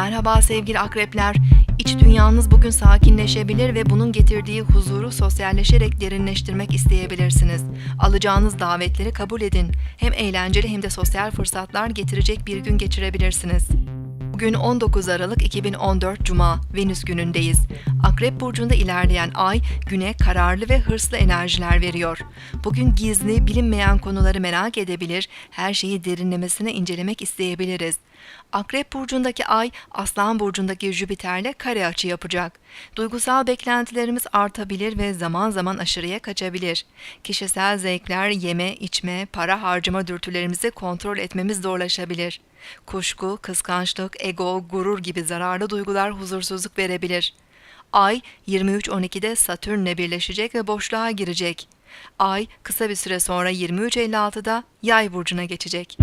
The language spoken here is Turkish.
Merhaba sevgili akrepler. İç dünyanız bugün sakinleşebilir ve bunun getirdiği huzuru sosyalleşerek derinleştirmek isteyebilirsiniz. Alacağınız davetleri kabul edin. Hem eğlenceli hem de sosyal fırsatlar getirecek bir gün geçirebilirsiniz. Bugün 19 Aralık 2014 Cuma, Venüs günündeyiz. Akrep burcunda ilerleyen ay güne kararlı ve hırslı enerjiler veriyor. Bugün gizli, bilinmeyen konuları merak edebilir, her şeyi derinlemesine incelemek isteyebiliriz. Akrep burcundaki ay Aslan burcundaki Jüpiter'le kare açı yapacak. Duygusal beklentilerimiz artabilir ve zaman zaman aşırıya kaçabilir. Kişisel zevkler, yeme, içme, para harcama dürtülerimizi kontrol etmemiz zorlaşabilir. Kuşku, kıskançlık, ego, gurur gibi zararlı duygular huzursuzluk verebilir. Ay 23.12'de Satürn'le birleşecek ve boşluğa girecek. Ay kısa bir süre sonra 23.56'da Yay burcuna geçecek.